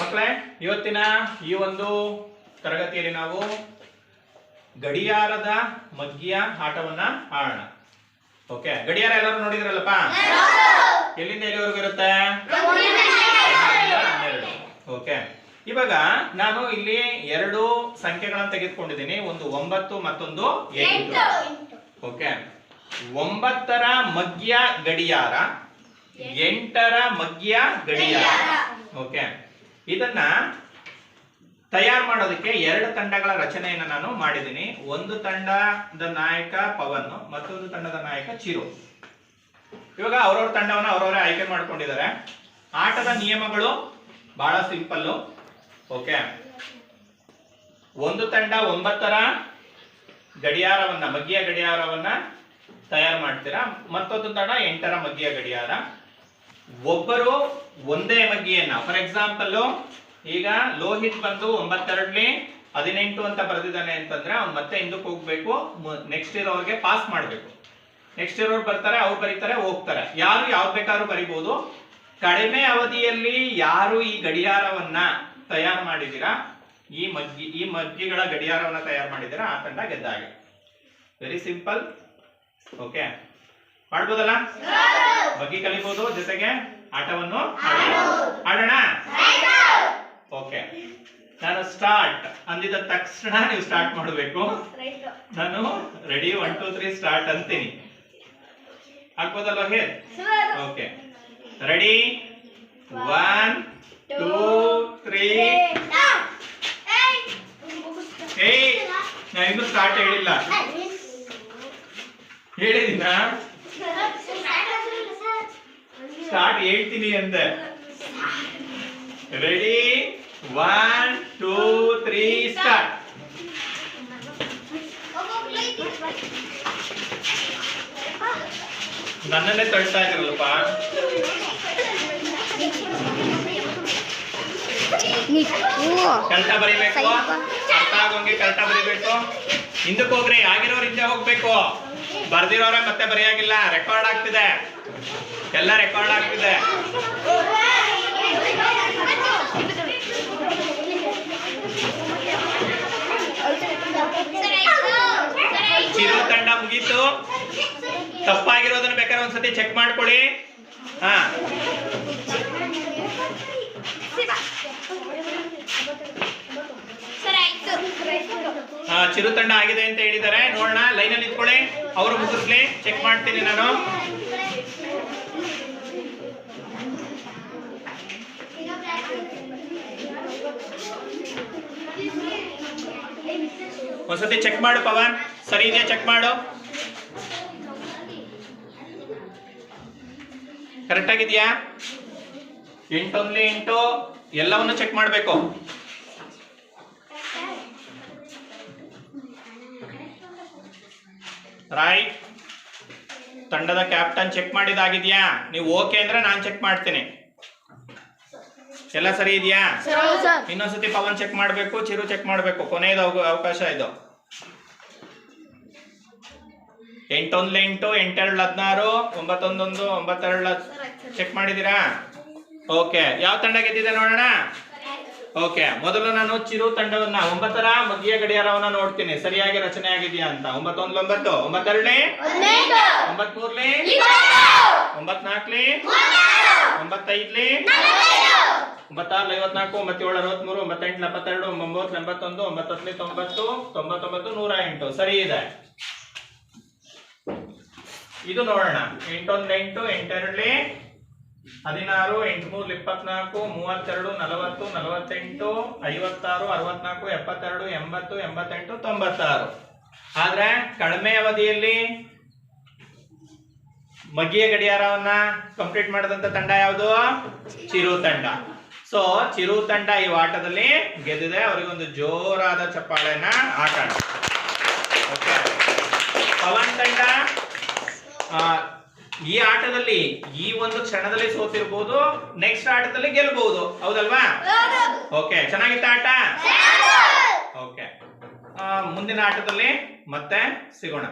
ಮಕ್ಕಳೇ ಇವತ್ತಿನ ಈ ಒಂದು ತರಗತಿಯಲ್ಲಿ ನಾವು ಗಡಿಯಾರದ ಮಗ್ಗಿಯ ಆಟವನ್ನ ಆಡೋಣ. ಓಕೆ ಗಡಿಯಾರ ಎಲ್ಲರೂ ನೋಡಿದ್ರಲ್ಲಪ್ಪ? ಎಲ್ಲಿಂದ ಎಲ್ಲಿವರೆಗೂ ಇರುತ್ತೆ? ಓಕೆ ಇವಾಗ ನಾನು ಇಲ್ಲಿ ಎರಡು ಸಂಖ್ಯೆಗಳನ್ನು ತೆಗೆದುಕೊಂಡಿದ್ದೀನಿ. ಒಂದು ಒಂಬತ್ತು, ಮತ್ತೊಂದು ಎಂಟು. ಓಕೆ ಒಂಬತ್ತರ ಮಗ್ಯ ಗಡಿಯಾರ, ಎಂಟರ ಮಗ್ಯ ಗಡಿಯಾರ. ಓಕೆ ಇದನ್ನ ತಯಾರು ಮಾಡೋದಕ್ಕೆ ಎರಡು ತಂಡಗಳ ರಚನೆಯನ್ನು ನಾನು ಮಾಡಿದ್ದೀನಿ. ಒಂದು ತಂಡದ ನಾಯಕ ಪವನ್, ಮತ್ತೊಂದು ತಂಡದ ನಾಯಕ ಚಿರು. ಇವಾಗ ಅವ್ರವ್ರ ತಂಡವನ್ನು ಅವ್ರವರೇ ಆಯ್ಕೆ ಮಾಡ್ಕೊಂಡಿದ್ದಾರೆ. ಆಟದ ನಿಯಮಗಳು ಬಹಳ ಸಿಂಪಲ್ಲು ಓಕೆ ಒಂದು ತಂಡ ಒಂಬತ್ತರ ಗಡಿಯಾರವನ್ನ, ಮಗ್ಗಿಯ ಗಡಿಯಾರವನ್ನ ತಯಾರು ಮಾಡ್ತೀರಾ? ಮತ್ತೊಂದು ತಂಡ ಎಂಟರ ಮಗ್ಗಿಯ ಗಡಿಯಾರ. ಒಬ್ಬರು ಒಂದೇ ಮಗ್ಗಿಯನ್ನ ಫಾರ್ ಎಕ್ಸಾಂಪಲ್ ಈಗ ಲೋಹಿತ್ ಬಂದು ಒಂಬತ್ತೆರಡ್ಲಿ ಹದಿನೆಂಟು ಅಂತ ಬರೆದಿದ್ದಾನೆ ಅಂತಂದ್ರೆ ಅವ್ನು ಮತ್ತೆ ಹಿಂದಕ್ಕೆ ಹೋಗ್ಬೇಕು ನೆಕ್ಸ್ಟ್ ಇರೋರ್ಗೆ ಪಾಸ್ ಮಾಡಬೇಕು. ನೆಕ್ಸ್ಟ್ ಇರೋರು ಬರ್ತಾರೆ, ಅವ್ರು ಬರೀತಾರೆ, ಹೋಗ್ತಾರೆ. ಯಾರು ಯಾವ್ದು ಬೇಕಾದ್ರೂ ಬರಿಬಹುದು ಕಡಿಮೆ ಅವಧಿಯಲ್ಲಿ ಯಾರು ಈ ಗಡಿಯಾರವನ್ನ ತಯಾರು ಮಾಡಿದ್ದೀರಾ? ಈ ಮಗ್ಗಿ, ಈ ಮಗ್ಗಿಗಳ ಗಡಿಯಾರವನ್ನ ತಯಾರು ಮಾಡಿದ್ದೀರಾ? ಆ ತಂಡ ಗೆದ್ದಾಗೆ. ವೆರಿ ಸಿಂಪಲ್ ಓಕೆ ಮಾಡ್ಬೋದಲ್ಲ? ಬಗ್ಗೆ ಕಲಿಬಹುದು ಜೊತೆಗೆ ಆಟವನ್ನು. ಆಡೋಣ. ಓಕೆ. ನಾನು ಸ್ಟಾರ್ಟ್ ಅಂದಿದ ತಕ್ಷಣ ನೀವು ಸ್ಟಾರ್ಟ್ ಮಾಡಬೇಕು. ನಾನು ready one two three start ಅಂತೀನಿ. ಆಗ್ಬೋದಲ್ವ ಹೇ? Okay. Ready one two three ಏಯ್ ನಾ ಇನ್ನು ಸ್ಟಾರ್ಟ್ ಹೇಳಿಲ್ಲ. ಹೇಳಿದಿನ ಸ್ಟಾರ್ಟ್ ಹೇಳ್ತೀನಿ ಅಂದೆ. Ready one two three start ನನ್ನನ್ನೇ ತಳ್ತಾ ಇದ್ರಲ್ಲಪ್ಪ. ಕಲ್ತಾ ಬರಿಬೇಕು? ಅರ್ಥ ಆಗೋಂಗೆ ಕಲ್ತಾ ಬರಿಬೇಕು? ಹಿಂದಕ್ಕೆ ಹೋಗ್ರಿ ಆಗಿರೋರು ಹಿಂದೆ ಹೋಗ್ಬೇಕು. ಬರ್ದಿರೋರೆ ಮತ್ತೆ ಬರೆಯಾಗಿಲ್ಲ ರೆಕಾರ್ಡ್ ಆಗ್ತಿದೆ. ಎಲ್ಲ ರೆಕಾರ್ಡ್ ಆಗ್ತಿದೆ. ಚಿರು ತಂಡ ಮುಗೀತು. ತಪ್ಪಾಗಿರೋದನ್ನ ಬೇಕಾದ್ರೆ ಒಂದ್ಸತಿ ಚೆಕ್ ಮಾಡ್ಕೊಳ್ಳಿ. ಹಾ. ಆ, ಚಿರು ತಂಡ ಆಗಿದೆ ಅಂತ ಹೇಳಿದ್ದಾರೆ. ನೋಡೋಣ ಲೈನಲ್ಲಿ ಇದ್ಕೊಳ್ಳಿ ಅವರು ಮುಗಿಸ್ಲಿ. ಚೆಕ್ ಮಾಡ್ತೀನಿ ನಾನು. ಒಂದ್ಸತಿ ಚೆಕ್ ಮಾಡು ಪವನ್. ಸರಿ ಇದೆಯಾ ಚೆಕ್ ಮಾಡು. ಕರೆಕ್ಟ್ ಆಗಿದ್ಯಾ? ಎಂಟೊಂದ್ಲಿ ಎಂಟು. ಎಲ್ಲವನ್ನು ಚೆಕ್ ಮಾಡಬೇಕು. ರೈಟ್ ತಂಡದ ಕ್ಯಾಪ್ಟನ್ ಚೆಕ್ ಮಾಡಿದಾಗಿದ್ಯಾ? ನೀವು ಓಕೆ ಅಂದ್ರೆ ನಾನು ಚೆಕ್ ಮಾಡ್ತೀನಿ. ಎಲ್ಲ ಸರಿ ಇದೆಯಾ? ಇನ್ನೊಂದ್ಸತಿ ಪವನ್ ಚೆಕ್ ಮಾಡಬೇಕು ಚಿರು ಚೆಕ್ ಮಾಡಬೇಕು. ಕೊನೆಯದು ಅವ- ಅವಕಾಶ ಇದು. ಎಂಟೊಂದು ಎಂಟು ಎಂಟೆರಡು ಹದಿನಾರು ಒಂಬತ್ತೊಂದೊಂದು ಒಂಬತ್ತೆರಡು ಚೆಕ್ ಮಾಡಿದ್ದೀರಾ? ಓಕೆ ಯಾವ ತಂಡ ಗೆದ್ದಿದೆ ನೋಡೋಣ? ಓಕೆ ಮೊದಲು ನಾನು ಚಿರು ತಂಡವನ್ನ ಒಂಬತ್ತರ ಮಧ್ಯ ಗಡಿಯಾರವನ್ನ ನೋಡ್ತೀನಿ. ಸರಿಯಾಗಿ ರಚನೆ ಆಗಿದೆಯಾ ಅಂತ. ಒಂಬತ್ತೊಂದು ಒಂಬತ್ತು ಒಂಬತ್ತೆರಡನೇ? ಒಂಬತ್ ಮೂರ್ಲಿ ಒಂಬತ್ನಾಲ್ಕಲಿ ಒಂಬತ್ತೈದ್ಲಿ ಒಂಬತ್ತಾರು ಐವತ್ನಾಲ್ಕು ಒಂಬತ್ತೇಳು ಅರವತ್ಮೂರು ಒಂಬತ್ತೆಂಟು ಎಪ್ಪತ್ತೆರಡು ಒಂಬತ್ತು ಎಂಬತ್ತೊಂದು ಒಂಬತ್ತೊತ್ತಲಿ ತೊಂಬತ್ತು ತೊಂಬತ್ತೊಂಬತ್ತು ನೂರ ಎಂಟು. ಸರಿ ಇದೆ. ಇದು ನೋಡೋಣ. ಎಂಟೊಂದು ಎಂಟು ಎಂಟೆರಡ್ಲಿ ಹದಿನಾರು, ಎಂಟುನೂರ, ಇಪ್ಪತ್ನಾಲ್ಕು, ಮೂವತ್ತೆರಡು, ನಲವತ್ತು, ನಲವತ್ತೆಂಟು, ಐವತ್ತಾರು, ಅರವತ್ನಾಲ್ಕು, ಎಪ್ಪತ್ತೆರಡು, ಎಂಬತ್ತು, ಎಂಬತ್ತೆಂಟು, ತೊಂಬತ್ತಾರು. ಆದ್ರೆ ಕಡಿಮೆ ಅವಧಿಯಲ್ಲಿ ಮಗ್ಗಿಯ ಗಡಿಯಾರವನ್ನ ಕಂಪ್ಲೀಟ್ ಮಾಡಿದಂತ ತಂಡ ಯಾವುದು? ಚಿರು ತಂಡ ಸೊ ಚಿರು ತಂಡ ಈ ಆಟದಲ್ಲಿ ಗೆದ್ದಿದೆ. ಅವರಿಗೊಂದು ಜೋರಾದ ಚಪ್ಪಾಳೆನ ಆಟ ಪವನ್ ತಂಡ ಈ ಆಟದಲ್ಲಿ ಈ ಒಂದು ಕ್ಷಣದಲ್ಲಿ ಸೋತಿರ್ಬೋದು ನೆಕ್ಸ್ಟ್ ಆಟದಲ್ಲಿ ಗೆಲ್ಬಹುದು. ಹೌದಲ್ವಾ? ಓಕೆ ಚೆನ್ನಾಗಿತ್ತ ಆಟ? ಓಕೆ ಮುಂದಿನ ಆಟದಲ್ಲಿ ಮತ್ತೆ ಸಿಗೋಣ.